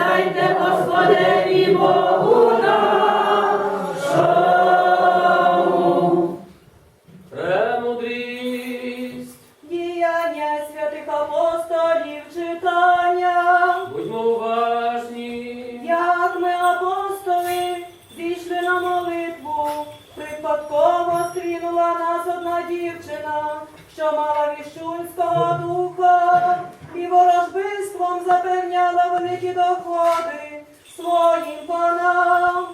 і воздайте Господеві Богу нашому. Премудрість. Діяння святих апостолів читання, Будьмо уважні. як ми апостоли зійшли на молитву, припадково стрінула нас одна дівчина, що мала віщунського духа, і ворожбинством запевняла великі доходи своїм панам.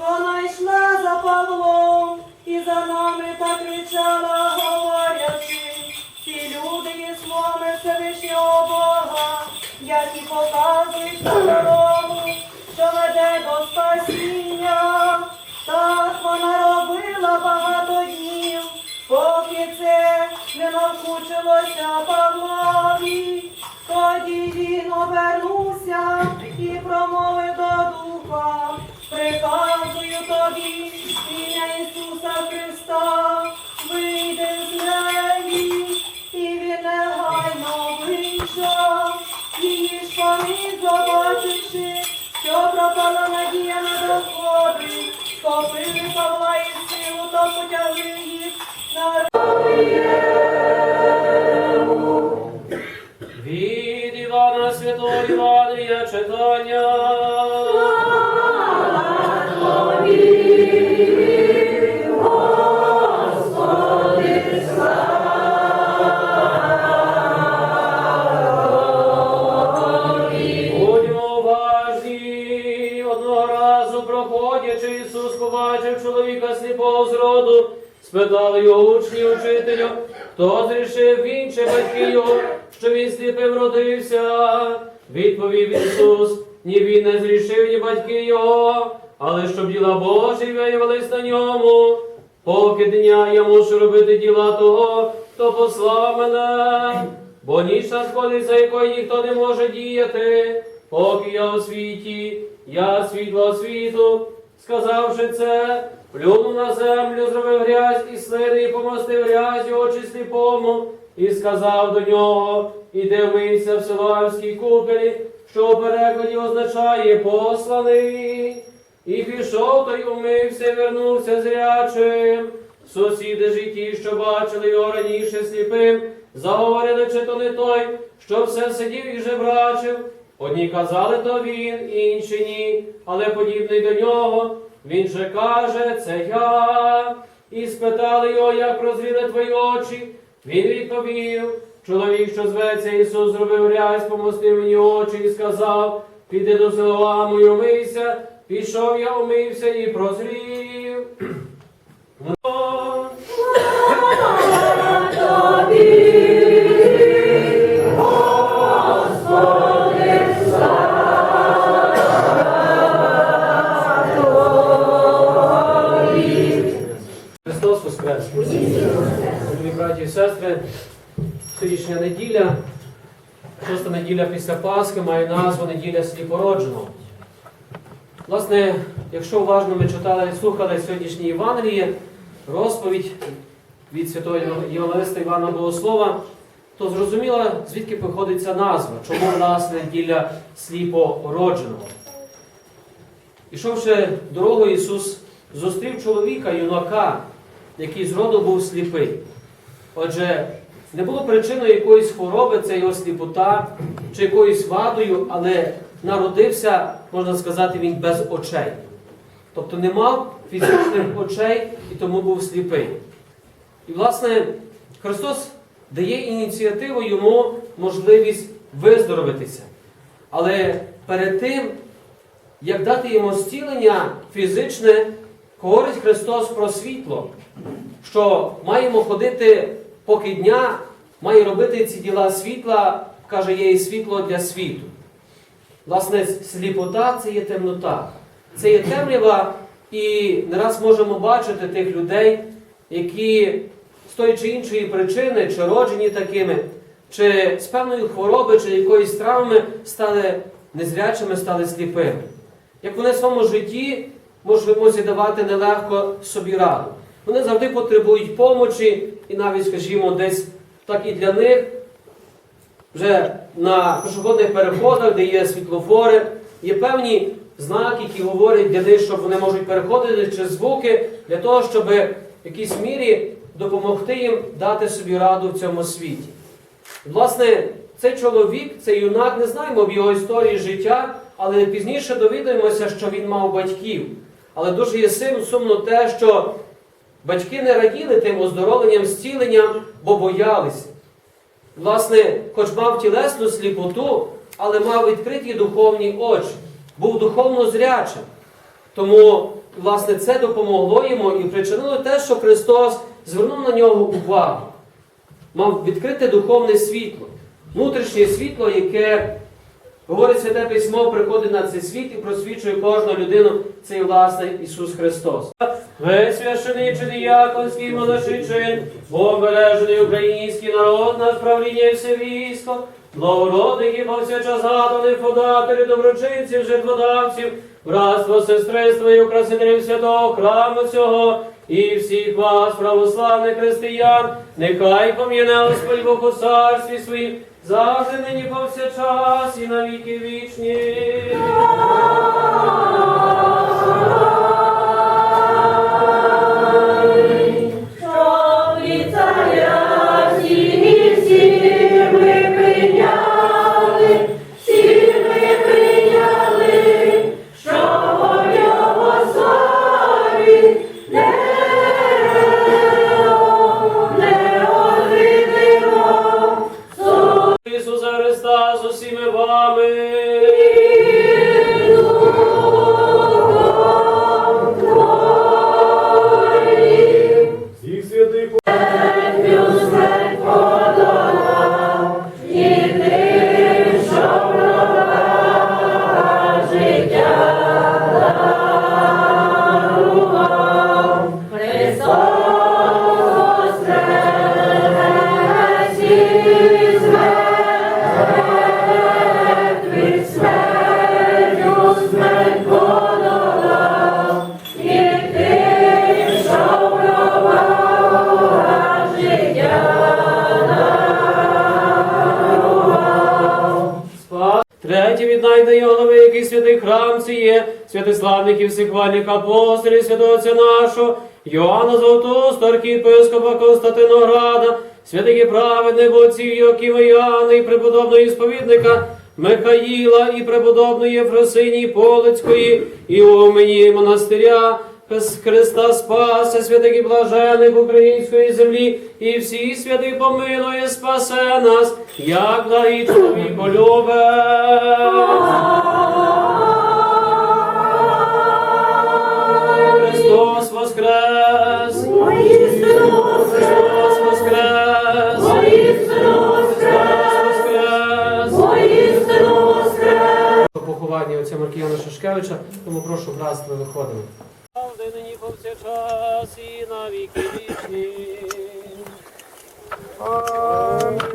Вона йшла за Павлом і за нами та кричала, говорячи, ці люди є словами Всевишнього Бога, які показують дорогу, що веде до спасіння. Так вона робила багато днів, поки це не навкучилося Павлові. Тоді він обернувся і промовив до духа, приказую тобі, ім'я Ісуса Христа, вийди з неї, і він негайно вийшов. Її ж поміг, побачивши, що пропала надія на доходи, схопили Павла і силу, то потягли їх на Від Івана Читання. Будьмо уважні. Одного разу проходячи, Ісус побачив чоловіка сліпого з спитали його учні учителю, хто зрішив батьки його, що він сліпим родився. Відповів Ісус, ні він не зрішив, ні батьки його, але щоб діла Божі виявились на ньому. Поки дня я мушу робити діла того, хто послав мене, бо ніч надходить, за якою ніхто не може діяти, поки я у світі, я світло світу. Сказавши це, плюнув на землю, зробив грязь і слини, і помастив грязь очі сліпому, і сказав до нього, іди вийся в Силоамській купелі, що у перекладі означає посланий. І пішов той умився вернувся зрячим. Сусіди ж і ті, що бачили його раніше сліпим, заговорили, чи то не той, що все сидів і жебрачив. Одні казали, то він, інші ні, але подібний до нього. Він же каже, це я. І спитали його, як прозріли твої очі. Він відповів, чоловік, що зветься Ісус, зробив рязь, помостив мені очі і сказав, піди до Силоаму і умийся. Пішов я, умився і прозрів. сестри, сьогоднішня неділя, шоста неділя після Пасхи, має назву неділя сліпородженого. Власне, якщо уважно ми читали і слухали сьогоднішній Євангеліє, розповідь від святого Євангелиста Івана Богослова, то зрозуміло, звідки походить ця назва, чому в нас неділя сліпородженого. Ішовши дорогою, Ісус зустрів чоловіка, юнака, який з роду був сліпий. Отже, не було причиною якоїсь хвороби, це його сліпота чи якоюсь вадою, але народився, можна сказати, він без очей. Тобто не мав фізичних очей і тому був сліпий. І, власне, Христос дає ініціативу йому можливість виздоровитися. Але перед тим як дати йому зцілення фізичне, говорить Христос про світло, що маємо ходити поки дня, має робити ці діла світла, каже, є і світло для світу. Власне, сліпота це є темнота, це є темрява, і не раз можемо бачити тих людей, які з тої чи іншої причини, чи роджені такими, чи з певної хвороби, чи якоїсь травми стали незрячими, стали сліпими. Як вони в своєму житті можуть давати нелегко собі раду. Вони завжди потребують помочі, і навіть, скажімо, десь так і для них вже на пішохідних переходах, де є світлофори, є певні знаки, які говорять для них, щоб вони можуть переходити чи звуки для того, щоб в якійсь мірі допомогти їм дати собі раду в цьому світі. Власне, цей чоловік, цей юнак, не знаємо в його історії життя, але пізніше довідаємося, що він мав батьків. Але дуже є сумно те, що батьки не раділи тим оздоровленням, зціленням, бо боялися. Власне, хоч мав тілесну сліпоту, але мав відкриті духовні очі, був духовно зрячим. Тому, власне, це допомогло йому і причинило те, що Христос звернув на нього увагу. Мав відкрите духовне світло, внутрішнє світло, яке, говорить Святе Письмо, приходить на цей світ і просвічує кожну людину, це і власне Ісус Христос. Весь священичий діяконський монаший чин, обережений український народ на правління і все військо, благородних і повсякчас згаданих подателів, доброчинців, жертводавців, братство, сестриство і украсителів святого храму цього, і всіх вас, православних християн, нехай пом'яне Господь Бог у царстві своїм, завжди нині повсякчас і на віки вічні. Є, святиславних і всехвальних апостолів, святого нашого, Йоанна Золотуста, архієпископа Константинограда, святих і праведних отців Йокіма Яна і преподобного сповідника Михаїла і преподобної Єфросинії Полицької і Умені монастиря, Хрис- Христа Спаса, святих і блажених української землі, і всі святих помилує, спасе нас, як благий чоловіколюбець. Христос воскрес! Христос воскрес! Христос воскрес! Поховання отця Маркіяна Шашкевича, тому прошу братство виходимо. Правди нині повсякчас і на віки вічні. Христос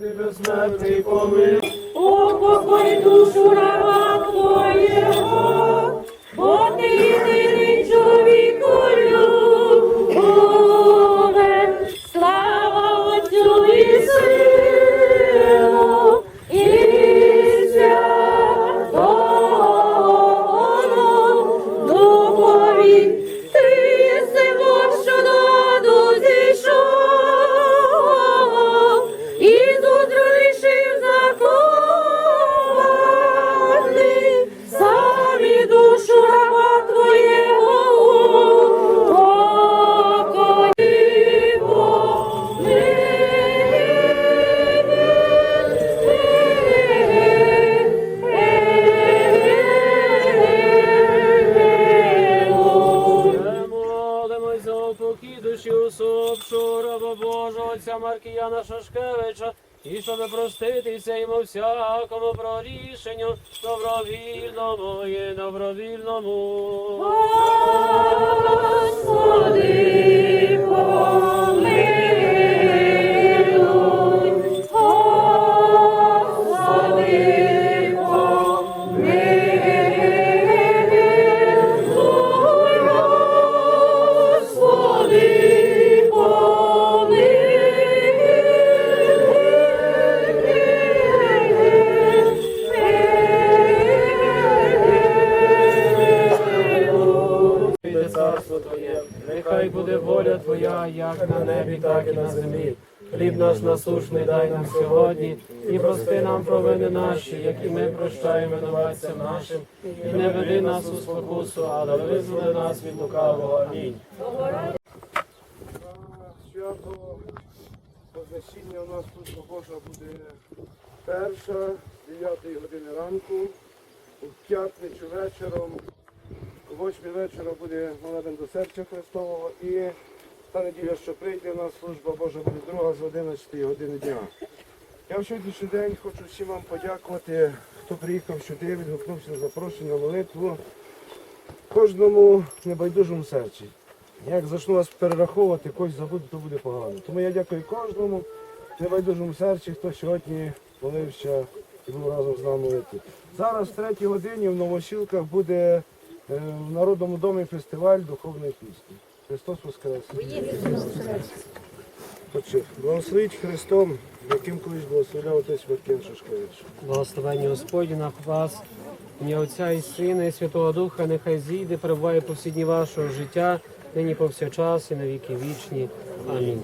безсмертний помилуй. Упокой душу раба Твоєго, бо Ти отця Маркіяна Шашкевича, і щоб проститися йому всякому прорішенню, добровільному і добровільному. Господи, помилуй, як на небі, так і на землі. Хліб наш насушний дай нам сьогодні, і прости нам провини наші, які ми прощаємо винуватцям нашим, і не веди нас у спокусу, але визволи нас від лукавого. Амінь. Свято Вознесіння у нас тут Божа буде перша, 9 години ранку, у п'ятницю вечором, о 8 вечора буде молебен до серця Христового і та неділя, що прийде, у нас служба Божа буде друга з 11 години дня. Я в сьогоднішній день хочу всім вам подякувати, хто приїхав сюди, відгукнувся на запрошення на молитву. Кожному небайдужому серці. Як зачну вас перераховувати, когось забуду, то буде погано. Тому я дякую кожному небайдужому серці, хто сьогодні молився і був разом з нами молити. Зараз в третій годині в Новосілках буде е, в Народному домі фестиваль духовної пісні. Христос Воскрес! Отче, благословіть Христом, яким колись благословляв отець Маркін Шашкевич. Благословення Господні на вас, мені ім'я Отця і Сина, і Святого Духа, нехай зійде, перебуває по всі дні вашого життя, нині повсякчас і на віки вічні. Амінь.